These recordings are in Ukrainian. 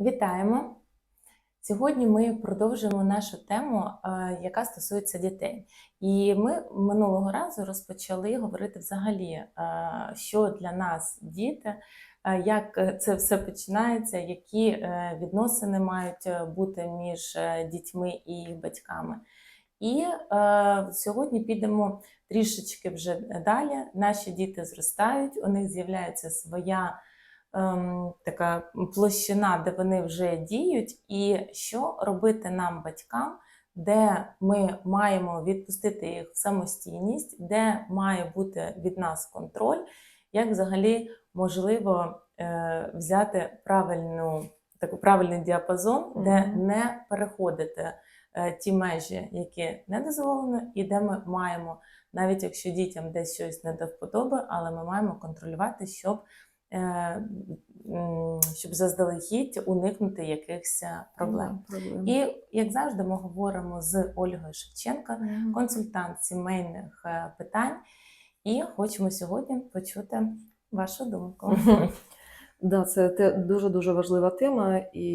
Вітаємо! Сьогодні ми продовжуємо нашу тему, е, яка стосується дітей. І ми минулого разу розпочали говорити взагалі, е, що для нас діти, е, як це все починається, які відносини мають бути між дітьми і їх батьками. І е, сьогодні підемо трішечки вже далі. Наші діти зростають, у них з'являється своя така площина, де вони вже діють, і що робити нам, батькам, де ми маємо відпустити їх в самостійність, де має бути від нас контроль, як взагалі можливо е, взяти правильну, таку, правильний діапазон, де не переходити е, ті межі, які не дозволено, і де ми маємо, навіть якщо дітям десь щось не до вподоби, але ми маємо контролювати, щоб щоб заздалегідь уникнути якихось е, проблем. Проблем. І як завжди, ми говоримо з Ольгою Шевченко, Мгм. консультант сімейних е, питань, і хочемо сьогодні почути вашу думку. Да, це те дуже дуже важлива тема, і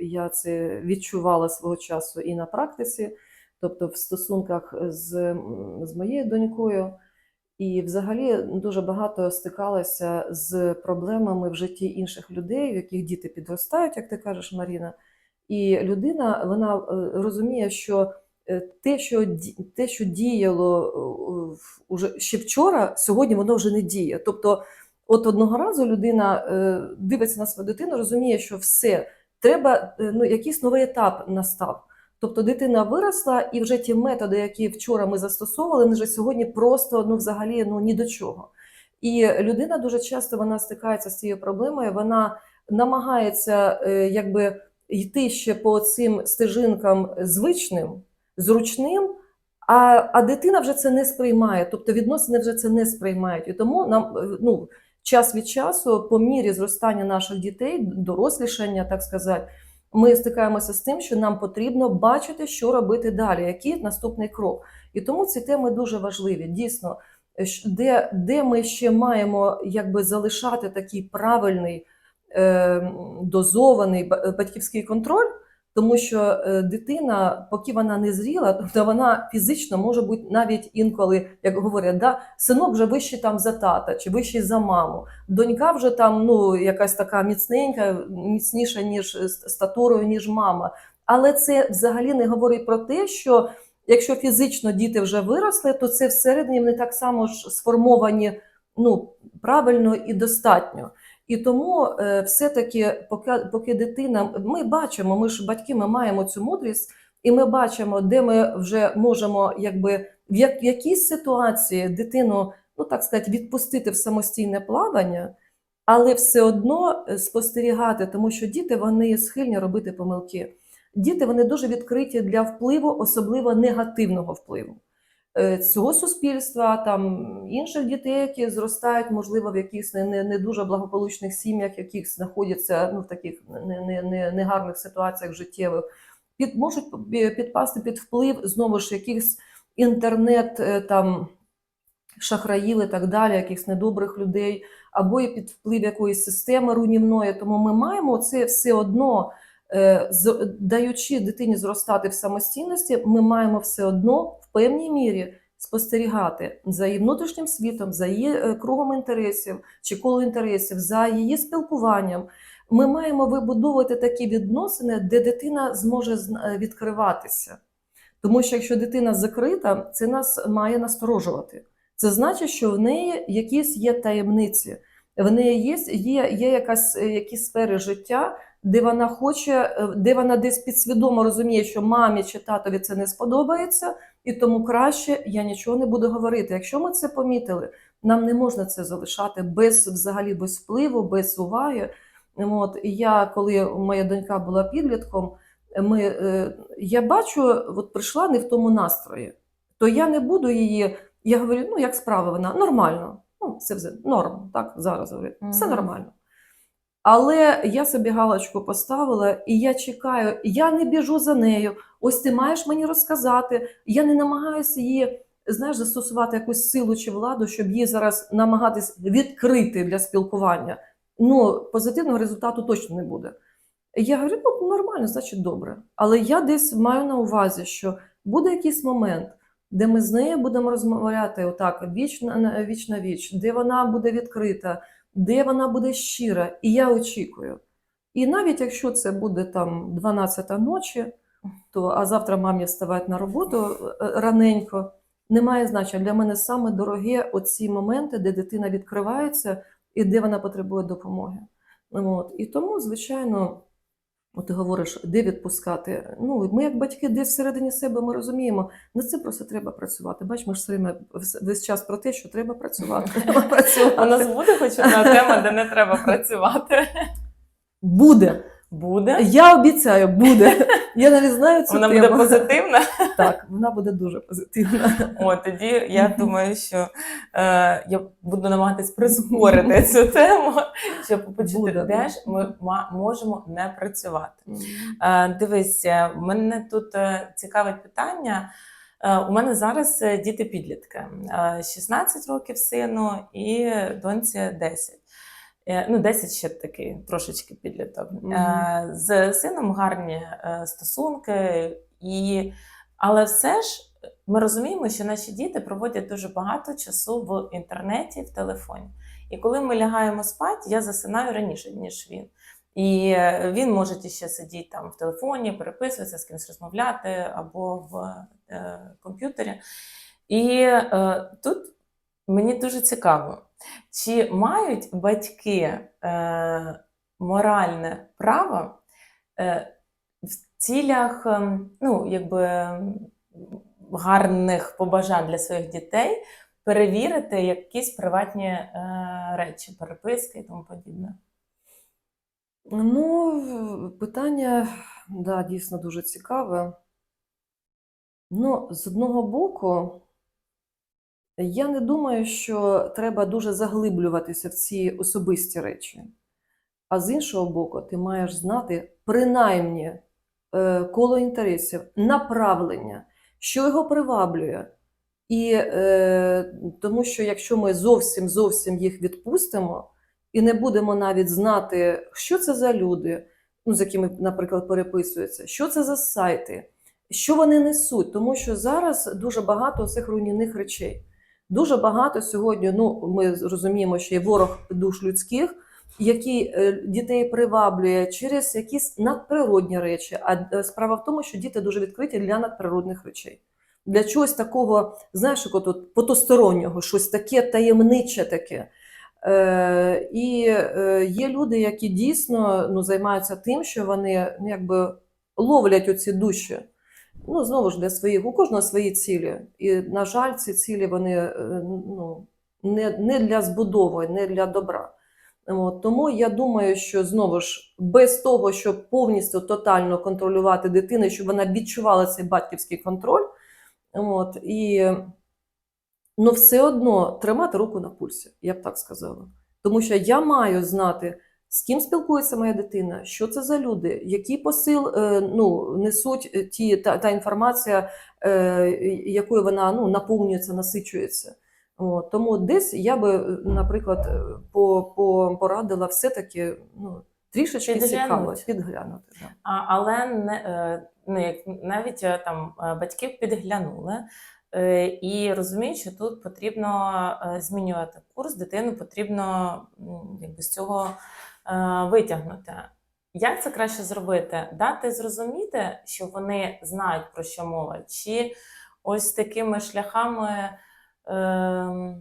я це відчувала свого часу і на практиці, тобто в стосунках з, з моєю донькою. І взагалі дуже багато стикалася з проблемами в житті інших людей, в яких діти підростають, як ти кажеш, Маріна. І людина вона е, розуміє, що е, те, що те, що діяло е, уже ще вчора, сьогодні воно вже не діє. Тобто, от одного разу людина дивиться на свою дитину, розуміє, що все, треба, ну, якийсь новий етап настав. Тобто дитина виросла, і вже ті методи, які вчора ми застосовували, вони вже сьогодні просто ну, взагалі ну, ні до чого. І людина дуже часто вона стикається з цією проблемою, вона намагається е, якби йти ще по цим стежинкам звичним, зручним, а, а дитина вже це не сприймає, тобто відносини вже це не сприймають. І тому нам е, ну, час від часу, по мірі зростання наших дітей, дорослішання, так сказати, ми стикаємося з тим, що нам потрібно бачити, що робити далі, який наступний крок. І тому ці теми дуже важливі. Дійсно, де, де ми ще маємо якби залишати такий правильний, е, дозований батьківський контроль, тому що е, дитина, поки вона не зріла, тобто вона фізично може бути навіть інколи, як говорять, да, синок вже вищий там за тата чи вищий за маму. Донька вже там ну, якась така міцненька, міцніша, ніж е, статурою, ніж мама. Але це взагалі не говорить про те, що якщо фізично діти вже виросли, то це всередині вони так само ж сформовані ну, правильно і достатньо. І тому е, все-таки, поки, поки дитина, ми бачимо, ми ж батьки, ми маємо цю мудрість, і ми бачимо, де ми вже можемо, якби в, як, в якійсь ситуації дитину, ну так сказати, відпустити в самостійне плавання, але все одно е, спостерігати, тому що діти вони схильні робити помилки. Діти вони дуже відкриті для впливу, особливо негативного впливу цього суспільства, там інших дітей, які зростають, можливо, в якихось не, не, дуже благополучних сім'ях, яких знаходяться ну, в таких не- не- негарних ситуаціях життєвих, під, можуть підпасти під вплив знову ж якихось інтернет е, там шахраїв і так далі, якихось недобрих людей, або і під вплив якоїсь системи руйнівної. Тому ми маємо це все одно, е, даючи дитині зростати в самостійності, ми маємо все одно в певній мірі спостерігати за її внутрішнім світом, за її е, кругом інтересів чи коло інтересів, за її спілкуванням. Ми маємо вибудовувати такі відносини, де дитина зможе е, відкриватися. Тому що якщо дитина закрита, це нас має насторожувати. Це значить, що в неї якісь є таємниці, в неї є, є, є якась, е, якісь сфери життя, де вона хоче, е, де вона десь підсвідомо розуміє, що мамі чи татові це не сподобається, і тому краще я нічого не буду говорити. Якщо ми це помітили, нам не можна це залишати без взагалі без впливу, без уваги. От я, коли моя донька була підлітком, ми, е, я бачу, от прийшла не в тому настрої, то я не буду її. Я говорю, ну як справа вона? Нормально. Ну, це вже норм, так зараз говорю, все нормально. Але я собі галочку поставила, і я чекаю, я не біжу за нею. Ось ти маєш мені розказати. Я не намагаюся її, знаєш, застосувати якусь силу чи владу, щоб її зараз намагатись відкрити для спілкування. Ну, позитивного результату точно не буде. Я говорю, ну нормально, значить добре. Але я десь маю на увазі, що буде якийсь момент, де ми з нею будемо розмовляти отак віч на віч на віч, де вона буде відкрита, де вона буде щира, і я очікую. І навіть якщо це буде там 12 ночі, то а завтра мамі вставати на роботу е, раненько, немає значення. Для мене саме дороге оці моменти, де дитина відкривається і де вона потребує допомоги. От. І тому, звичайно, от ти говориш, де відпускати. Ну, ми, як батьки, десь всередині себе ми розуміємо, на це просто треба працювати. Бач, ми ж все весь час про те, що треба працювати. Треба У нас буде хоч одна тема, де не треба працювати. Буде. Буде. Я обіцяю, буде. Я навіть знаю цю Вона тему. буде позитивна. Так, вона буде дуже позитивна. О, тоді я думаю, що е, я буду намагатись прискорити цю тему, щоб почути, Буде, де ж ми ма- можемо не працювати. Е, Дивись, е, мене тут е, цікавить питання. Е, У мене зараз е, діти-підлітки, Е, 16 років сину і доньці 10. Е, Ну, 10 ще такий трошечки підліток. Мгм. Е, З сином гарні е, стосунки, і... але все ж ми розуміємо, що наші діти проводять дуже багато часу в інтернеті, в телефоні. І коли ми лягаємо спати, я засинаю раніше, ніж він. І він може ще сидіти там в телефоні, переписуватися, з кимось розмовляти або в е, комп'ютері. І е, тут мені дуже цікаво, чи мають батьки е, моральне право е, в цілях ем, ну, якби, гарних побажань для своїх дітей перевірити якісь приватні е, речі, переписки і тому подібне. Ну, питання, да, дійсно дуже цікаве. Ну, з одного боку, я не думаю, що треба дуже заглиблюватися в ці особисті речі. А з іншого боку, ти маєш знати принаймні е, коло інтересів, направлення, що його приваблює. І е, тому що якщо ми зовсім зовсім їх відпустимо і не будемо навіть знати, що це за люди, ну, з якими, наприклад, переписуються, що це за сайти, що вони несуть, тому що зараз дуже багато цих руйнівних речей. Дуже багато сьогодні, ну ми розуміємо, що є ворог душ людських, який е, дітей приваблює через якісь надприродні речі. А е, справа в тому, що діти дуже відкриті для надприродних речей. Для чогось такого, знаєш, як от потустороннього, щось таке таємниче таке. Е, і е, є люди, які дійсно ну, займаються тим, що вони ну, якби ловлять оці душі. Ну, знову ж для своїх, у кожного свої цілі. І, на жаль, ці цілі вони е, ну, не, не для збудови, не для добра. От, тому я думаю, що знову ж без того, щоб повністю тотально контролювати дитину, щоб вона відчувала цей батьківський контроль, от, і ну, все одно тримати руку на пульсі, я б так сказала. Тому що я маю знати, з ким спілкується моя дитина, що це за люди, який посил е, ну, несуть е, ті, та, та інформація, е, якою вона ну, наповнюється, насичується. От, тому десь я би, наприклад, по, по, порадила все-таки ну, трішечки цікаво підглянути. Да. А, але не, е, ну, навіть там батьки підглянули і розуміють, що тут потрібно змінювати курс, дитину потрібно якби, з цього витягнути. Як це краще зробити? Дати зрозуміти, що вони знають про що мова, чи ось такими шляхами, е,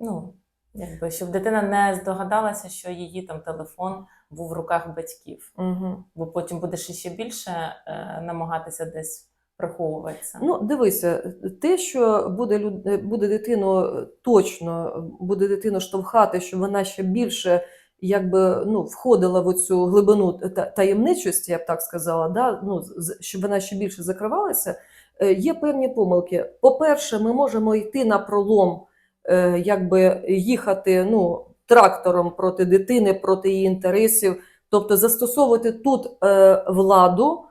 ну, якби, щоб дитина не здогадалася, що її там телефон був в руках батьків Угу. бо потім будеш іще більше е, намагатися десь приховуватися. Ну, дивися, те, що буде, люд- буде дитину точно, буде дитину штовхати, щоб вона ще більше якби, ну, входила в цю глибину та- таємничості, я б так сказала, да? ну, щоб вона ще більше закривалася, е, є певні помилки. По-перше, ми можемо йти на пролом, е, якби їхати ну, трактором проти дитини, проти її інтересів, тобто застосовувати тут е, владу,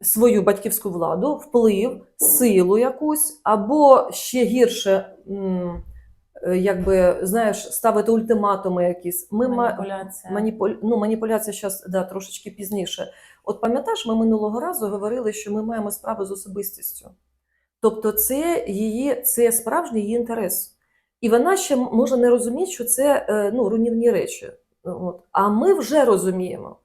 свою батьківську владу, вплив, силу якусь, або ще гірше якби, знаєш, ставити ультиматуми якісь. Ми Маніпуляція. Маніпуль... Ну, маніпуляція зараз да, трошечки пізніше. От пам'ятаєш, ми минулого разу говорили, що ми маємо справу з особистістю. Тобто, це її це справжній її інтерес. І вона ще може не розуміти, що це е, ну, руйнівні речі. От. А ми вже розуміємо.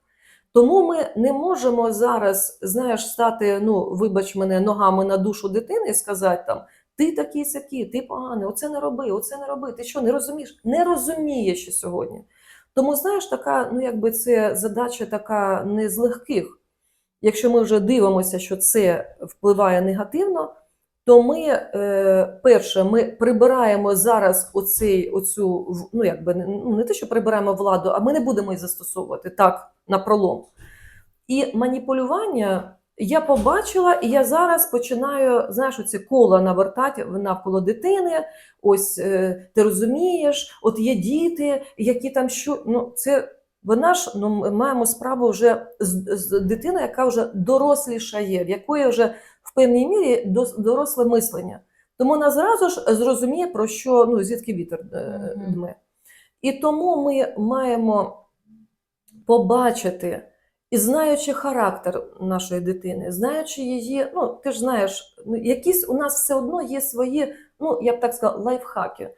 Тому ми не можемо зараз, знаєш, стати, ну, вибач мене, ногами на душу дитини і сказати там: ти такий сякий, ти поганий, оце не роби, оце не роби. Ти що, не розумієш? Не розуміє ще сьогодні. Тому, знаєш, така, ну якби це задача така не з легких. Якщо ми вже дивимося, що це впливає негативно, то ми, е, перше, ми прибираємо зараз оцей, оцю, ну якби ну, не те, що прибираємо владу, а ми не будемо її застосовувати так на пролом. І маніпулювання я побачила, і я зараз починаю, знаєш, оці кола навертати навколо дитини. Ось е, ти розумієш, от є діти, які там що. Ну, це вона ж ну, ми маємо справу вже з, з дитиною, яка вже дорослішає, в якої вже в певній мірі доросле мислення. Тому вона зразу ж зрозуміє, про що ну, звідки вітер е, дме. І тому ми маємо побачити, і знаючи характер нашої дитини, знаючи її, ну ти ж знаєш, ну, якісь у нас все одно є свої, ну я б так сказала, лайфхаки.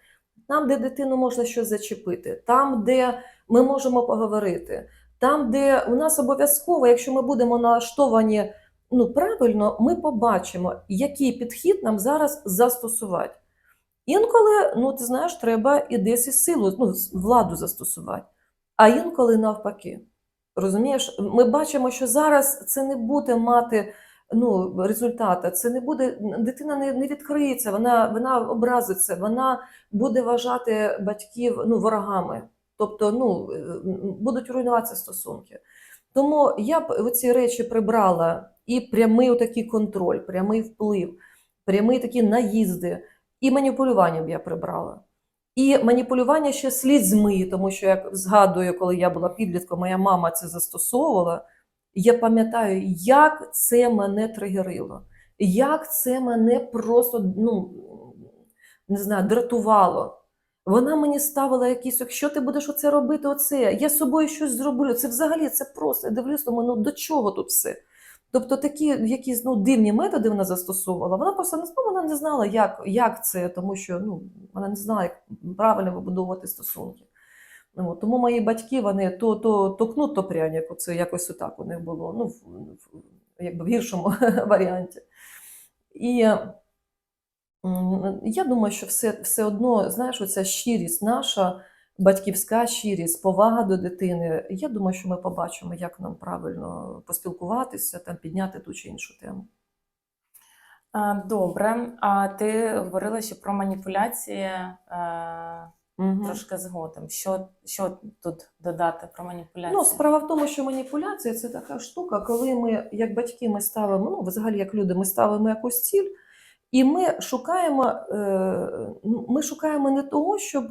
Там, де дитину можна щось зачепити, там, де ми можемо поговорити, там, де у нас обов'язково, якщо ми будемо налаштовані ну, правильно, ми побачимо, який підхід нам зараз застосувати. Інколи, ну ти знаєш, треба і десь і силу, ну, владу застосувати, а інколи навпаки. Розумієш, ми бачимо, що зараз це не буде мати ну, результата, це не буде, дитина не, не відкриється, вона, вона образиться, вона буде вважати батьків ну, ворогами. Тобто ну, е, будуть руйнуватися стосунки. Тому я б оці речі прибрала і прямий такий контроль, прямий вплив, прямі такі наїзди, і маніпулювання б я прибрала. І маніпулювання ще слізьми, тому що як згадую, коли я була підлітком, моя мама це застосовувала. Я пам'ятаю, як це мене тригерило, як це мене просто ну, не знаю, дратувало. Вона мені ставила якісь, якщо ти будеш оце робити, оце, я з собою щось зроблю. Це взагалі це просто. Я дивлюсь, думаю, ну до чого тут все? Тобто такі якісь ну, дивні методи вона застосовувала. Вона просто знала, вона не знала, як, як це, тому що ну, вона не знала, як правильно вибудовувати стосунки. Ну, тому мої батьки вони то, то, то кнут, то пряник, це якось отак у них було, ну, в, в, якби в гіршому варіанті. І я думаю, що все, все одно, знаєш, оця щирість наша, батьківська щирість, повага до дитини. Я думаю, що ми побачимо, як нам правильно поспілкуватися, там, підняти ту чи іншу тему. Добре, а ти говорила ще про маніпуляції Мгм. трошки згодом. Що, що тут додати про маніпуляції? Ну, справа в тому, що маніпуляція це така штука, коли ми, як батьки, ми ставимо, ну, взагалі, як люди, ми ставимо якусь ціль, і ми шукаємо, е, ми шукаємо не того, щоб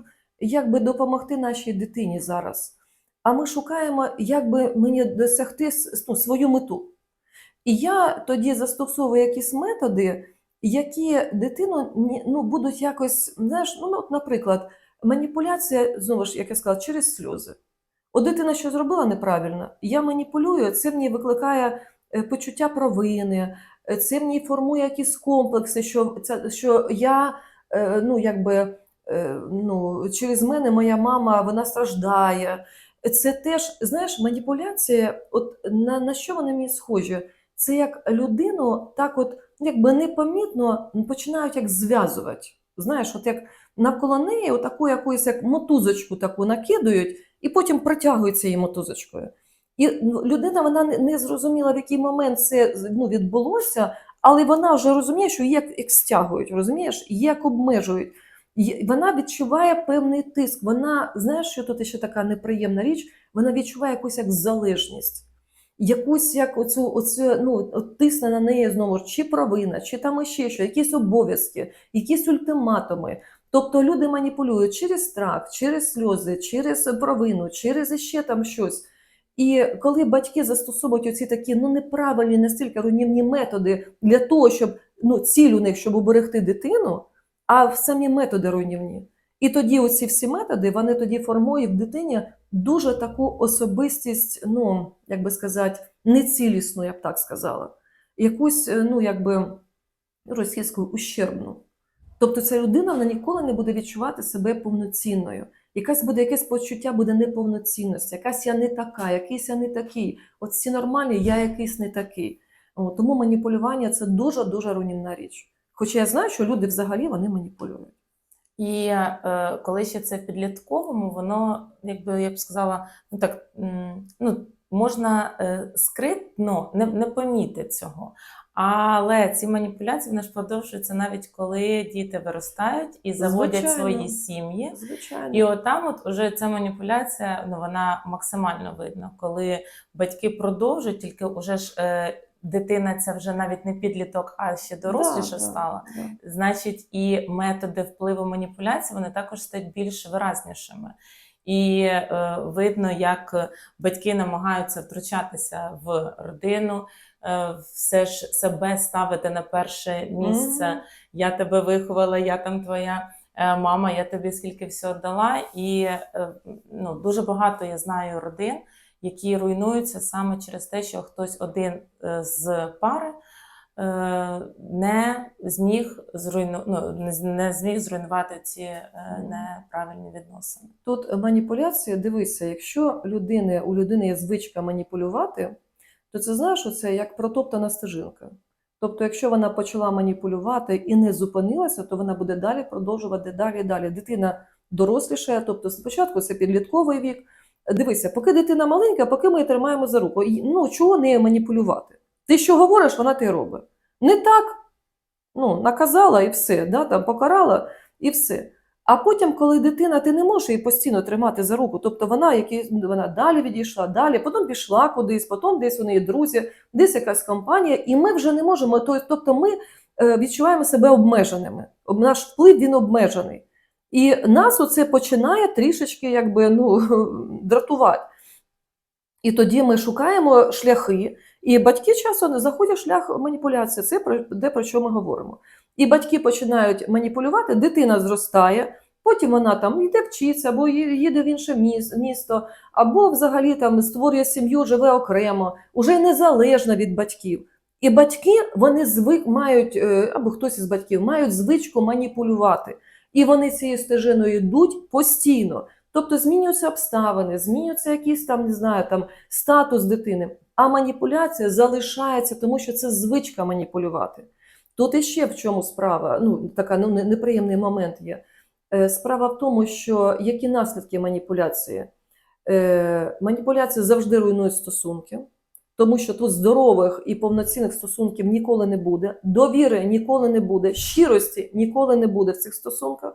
якби допомогти нашій дитині зараз, а ми шукаємо, як би мені досягти ну, свою мету. І я тоді застосовую якісь методи, які дитину ну, будуть якось, знаєш, ну, от, наприклад, маніпуляція, знову ж, як я сказала, через сльози. От дитина що зробила неправильно, я маніпулюю, це ній викликає е, почуття провини, е, це в ній формує якісь комплекси, що, що я, е, ну, якби, ну, через мене моя мама вона страждає. Це теж, знаєш, маніпуляція, от на, на що вони мені схожі? Це як людину так от якби непомітно починають як зв'язувати. Знаєш, от як навколо неї отаку якусь як мотузочку таку накидують, і потім протягується її мотузочкою. І ну, людина вона не- зрозуміла, в який момент це ну, відбулося, але вона вже розуміє, що її як, стягують, розумієш, як обмежують. Вона відчуває певний тиск. Вона, знаєш, що тут ще така неприємна річ, вона відчуває якусь як залежність. Якусь як оцю, оцю, ну, тисне на неї знову чи провина, чи там іще що, якісь обов'язки, якісь ультиматуми. Тобто люди маніпулюють через страх, через сльози, через провину, через іще там щось. І коли батьки застосовують оці такі ну неправильні настільки руйнівні методи для того, щоб ну ціль у них, щоб уберегти дитину, а самі методи руйнівні. І тоді оці всі методи вони тоді формують в дитині дуже таку особистість, ну як би сказати, нецілісну, я б так сказала, якусь, е, ну якби російською ущербну. Тобто ця людина вона ніколи не буде відчувати себе повноцінною. Якась буде якесь почуття буде неповноцінності, якась я не така, якийсь я не такий. От всі нормальні, я якийсь не такий. Тому маніпулювання це дуже дуже руйнівна річ. Хоча я знаю, що люди взагалі вони маніпулюють. І е, коли ще це в підлітковому, воно, якби я б сказала, ну так ну, можна е, скритно не, не помітити цього. Але ці маніпуляції вони ж продовжуються навіть коли діти виростають і заводять Звичайно. свої сім'ї. Звичайно. І от там от уже ця маніпуляція, ну вона максимально видно, коли батьки продовжують, тільки уже ж е, дитина це вже навіть не підліток, а ще доросліше Да, да, стала. да. Значить, і методи впливу маніпуляції вони також стають більш виразнішими. І е, видно, як батьки намагаються втручатися в родину, е, все ж себе ставити на перше місце. Мгм. Я тебе виховала, я там твоя е, мама, я тобі скільки всього дала. І е, ну, дуже багато я знаю родин, які руйнуються саме через те, що хтось один е, з пари е, не зміг зруйну... ну, не зміг зруйнувати ці е, неправильні відносини. Тут маніпуляція, дивися, якщо людини, у людини є звичка маніпулювати, то це знаєш, що це як протоптана стежинка. Тобто, якщо вона почала маніпулювати і не зупинилася, то вона буде далі продовжувати далі і далі. Дитина дорослішає, тобто спочатку це підлітковий вік. Дивися, поки дитина маленька, поки ми її тримаємо за руку. Ну, чого нею маніпулювати? Ти що говориш, вона те робить. Не так, ну, наказала і все, да, там, покарала і все. А потім, коли дитина, ти не можеш її постійно тримати за руку, тобто вона, які, вона далі відійшла, далі, потім пішла кудись, потім десь у неї друзі, десь якась компанія, і ми вже не можемо. Тобто ми е, відчуваємо себе обмеженими. Наш вплив він обмежений. І нас оце починає трішечки якби, ну, дратувати. І тоді ми шукаємо шляхи, і батьки часом заходять в шлях маніпуляції. Це про де про що ми говоримо. І батьки починають маніпулювати, дитина зростає, потім вона там йде вчиться, або їде в інше місто, або взагалі там створює сім'ю, живе окремо, уже незалежно від батьків. І батьки вони звик мають, е, або хтось із батьків мають звичку маніпулювати. І вони цією стежиною йдуть постійно. Тобто змінюються обставини, змінюється якийсь там, не знаю, там статус дитини. А маніпуляція залишається, тому що це звичка маніпулювати. Тут іще в чому справа, ну така ну, неприємний момент є. Е, Справа в тому, що які наслідки маніпуляції? Е, Маніпуляції завжди руйнують стосунки, тому що тут здорових і повноцінних стосунків ніколи не буде, довіри ніколи не буде, щирості ніколи не буде в цих стосунках.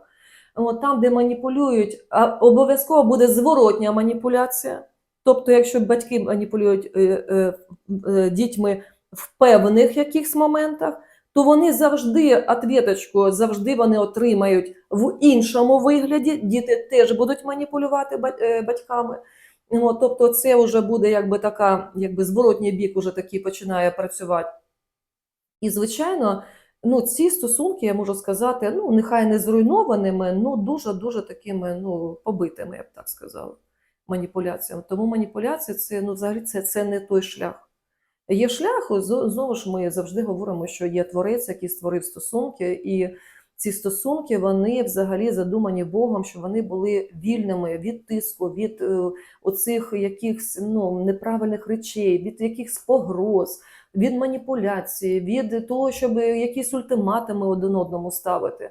От, там, де маніпулюють, обов'язково буде зворотня маніпуляція. Тобто, якщо батьки маніпулюють е, е, е, дітьми в певних якихось моментах, то вони завжди ответочку, завжди вони отримають в іншому вигляді. Діти теж будуть маніпулювати батьками. От, тобто, це вже буде якби така, якби зворотній бік уже такий починає працювати. І, звичайно, ну, ці стосунки, я можу сказати, ну, нехай не зруйнованими, ну дуже-дуже такими ну, побитими, я б так сказала, маніпуляціями. Тому маніпуляція це, ну, взагалі, це, це не той шлях. Є шлях, знову ж ми завжди говоримо, що є творець, який створив стосунки, і ці стосунки вони взагалі задумані Богом, що вони були вільними від тиску, від е, оцих якихось ну, неправильних речей, від якихось погроз, від маніпуляції, від того, щоб якісь ультиматуми один одному ставити.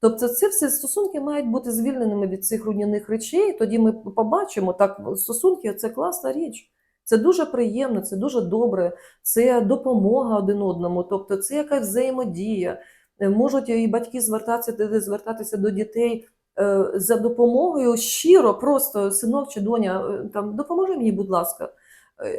Тобто, ці всі стосунки мають бути звільненими від цих руйнівних речей. Тоді ми побачимо, так стосунки це класна річ. Це дуже приємно, це дуже добре, це допомога один одному, тобто це якась взаємодія. Е, Можуть і батьки звертатися, звертатися до дітей е, за допомогою щиро, просто синок чи доня, е, там допоможи мені, будь ласка.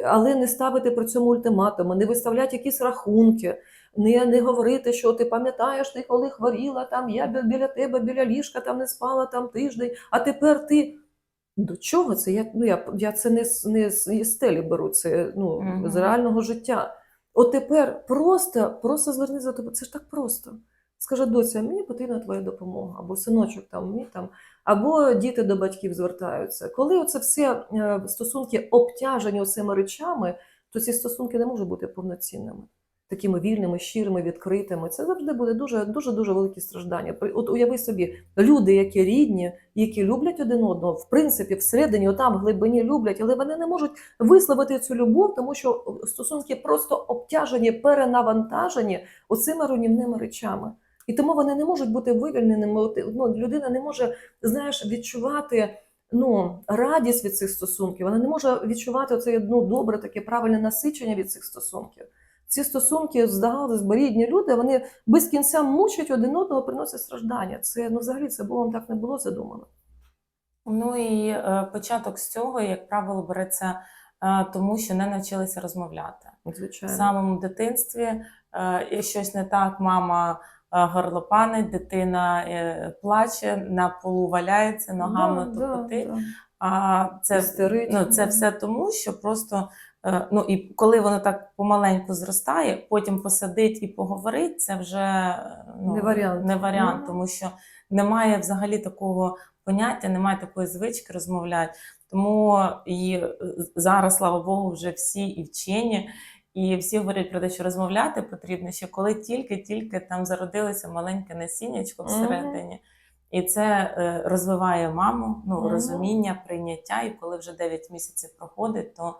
Але не ставити при цьому ультиматуми, не виставляти якісь рахунки, не, не говорити, що ти пам'ятаєш, ти коли хворіла, там я біля тебе, біля ліжка там не спала там тиждень, а тепер ти. До чого це? Я, ну, я, я це не, не з стелі беру, це ну, Мгм. з реального життя. От тепер просто, просто звернись за тобою. Це ж так просто. Скаже, доця, мені потрібна твоя допомога, або синочок, там, мені там Або діти до батьків звертаються. Коли це все е, стосунки обтяжені цими речами, то ці стосунки не можуть бути повноцінними, такими вільними, щирими, відкритими. Це завжди буде дуже дуже дуже великі страждання. От уяви собі, люди, які рідні, які люблять один одного, в принципі, всередині, отам в глибині люблять, але вони не можуть висловити цю любов, тому що стосунки просто обтяжені, перенавантажені оцими руйнівними речами. І тому вони не можуть бути вивільненими. Ну, людина не може, знаєш, відчувати ну, радість від цих стосунків. Вона не може відчувати оце ну, добре, таке правильне насичення від цих стосунків. Ці стосунки, здавалось би, рідні люди, вони без кінця мучать один одного, приносять страждання. Це ну, взагалі це Богом так не було задумано. Ну і е, початок з цього, як правило, береться е, тому, що не навчилися розмовляти. Звичайно. В самому дитинстві е, і щось не так, мама е, горлопанить, дитина е, плаче, на полу валяється, ногами Да, да, да. А це, ну, це все тому, що просто е, ну і коли воно так помаленьку зростає, потім посадить і поговорить, це вже е, ну, Не варіант. не варіант, Ну. тому що немає взагалі такого поняття, немає такої звички розмовляти. Тому і е, зараз, слава Богу, вже всі і вчені, і всі говорять про те, що розмовляти потрібно ще коли тільки-тільки там зародилося маленьке насіннячко всередині. І це е, розвиває маму, ну Мгм. розуміння, прийняття. І коли вже 9 місяців проходить, то е,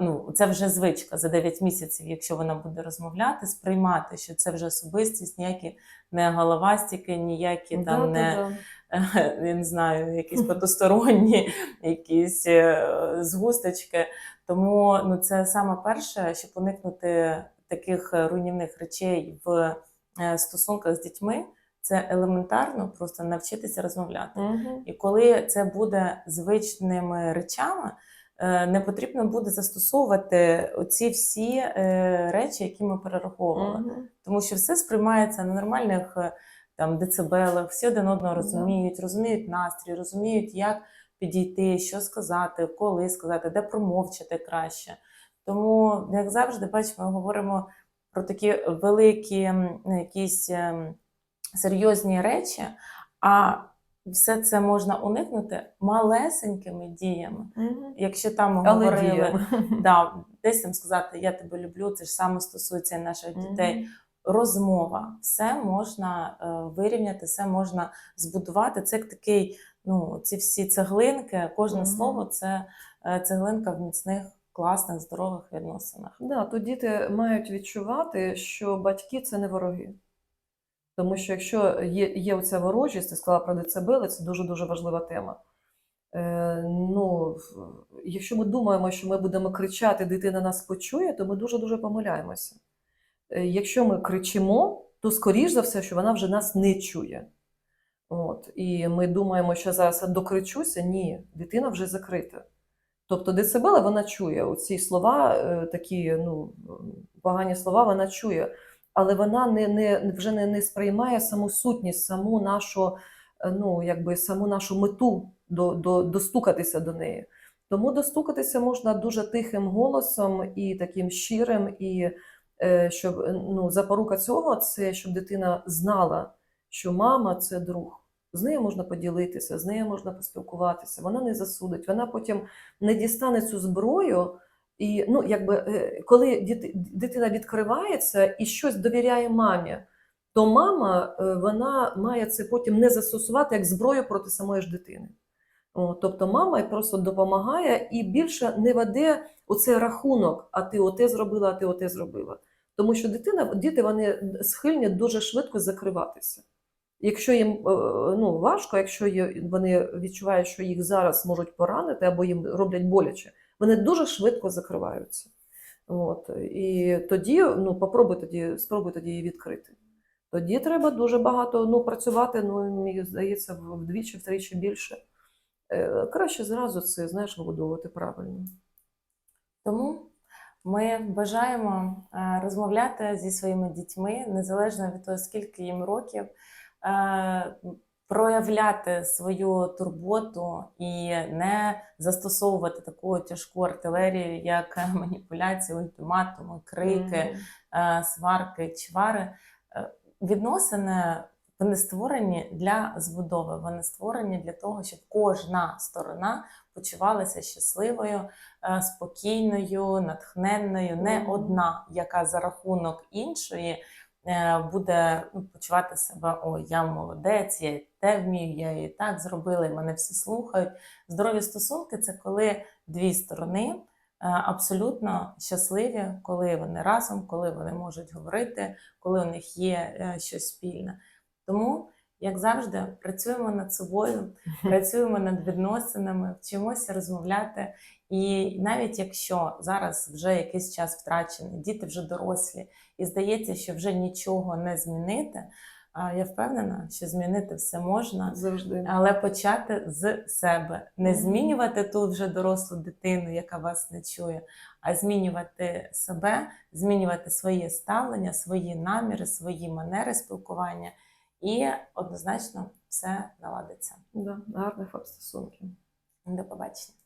ну це вже звичка за 9 місяців, якщо вона буде розмовляти, сприймати, що це вже особистість, ніякі не головастики, ніякі Да, там да, не да. я не знаю, якісь потусторонні, якісь е, згусточки. Тому ну, це саме перше, щоб уникнути таких е, руйнівних речей в е, стосунках з дітьми. Це елементарно просто навчитися розмовляти. Мгм. І коли це буде звичними речами, е, не потрібно буде застосовувати оці всі е, речі, які ми перераховували. Мгм. Тому що все сприймається на нормальних е, там децибелах, всі один одного Да. розуміють, розуміють настрій, розуміють, як підійти, що сказати, коли сказати, де промовчати краще. Тому, як завжди, бачимо, ми говоримо про такі великі якісь ем, серйозні речі, а все це можна уникнути малесенькими діями. Мгм. Якщо там ми Але говорили, да, десь там сказати Я тебе люблю, це ж саме стосується наших дітей. Мгм. Розмова, все можна е, вирівняти, все можна збудувати. Це як такий, ну, ці всі цеглинки, кожне Мгм. слово це е, цеглинка в міцних, класних, здорових відносинах. Да, то діти мають відчувати, що батьки це не вороги. Тому що якщо є, є оця ворожість, ти сказала про децибели, це дуже-дуже важлива тема. Е, ну, якщо ми думаємо, що ми будемо кричати, дитина нас почує, то ми дуже-дуже помиляємося. Е, якщо ми кричимо, то скоріш за все, що вона вже нас не чує. От. І ми думаємо, що зараз я докричуся. Ні, дитина вже закрита. Тобто децибели вона чує. Оці слова, е, такі ну, погані слова, вона чує, але вона не, не, вже не, не сприймає саму сутність, саму нашу, е, ну, якби, саму нашу мету до, до, достукатися до неї. Тому достукатися можна дуже тихим голосом і таким щирим, і е, щоб е, ну, запорука цього це щоб дитина знала, що мама це друг. З нею можна поділитися, з нею можна поспілкуватися, вона не засудить, вона потім не дістане цю зброю. І ну, якби, е, коли дитина відкривається і щось довіряє мамі, то мама е, вона має це потім не застосувати як зброю проти самої ж дитини. О, тобто мама просто допомагає і більше не веде оцей рахунок, а ти оте зробила, а ти оте зробила. Тому що дитина, діти вони схильні дуже швидко закриватися. Якщо їм е, ну, важко, якщо вони відчувають, що їх зараз можуть поранити або їм роблять боляче, вони дуже швидко закриваються. От. І тоді, ну, попробуй тоді, спробуй тоді її відкрити. Тоді треба дуже багато ну, працювати, ну, мені здається, вдвічі, втричі більше. Е, Краще зразу це, знаєш, вибудовувати правильно. Тому ми бажаємо е, розмовляти зі своїми дітьми, незалежно від того, скільки їм років, е, проявляти свою турботу і не застосовувати таку тяжку артилерію, як маніпуляції, ультиматуми, крики, е, сварки, чвари. Е, Відносини вони створені для збудови, вони створені для того, щоб кожна сторона почувалася щасливою, е, спокійною, натхненною, не одна, яка за рахунок іншої е, буде ну, почувати себе: о, я молодець, я те вмію, я і так зробила, і мене всі слухають. Здорові стосунки це коли дві сторони е, абсолютно щасливі, коли вони разом, коли вони можуть говорити, коли у них є е, щось спільне. Тому, як завжди, працюємо над собою, працюємо над відносинами, вчимося розмовляти. І навіть якщо зараз вже якийсь час втрачений, діти вже дорослі, і здається, що вже нічого не змінити, я впевнена, що змінити все можна. Завжди. Але почати з себе, не змінювати тут вже дорослу дитину, яка вас не чує, а змінювати себе, змінювати своє ставлення, свої наміри, свої манери спілкування, і однозначно все наладиться. Да, гарних вам стосунків. До побачення.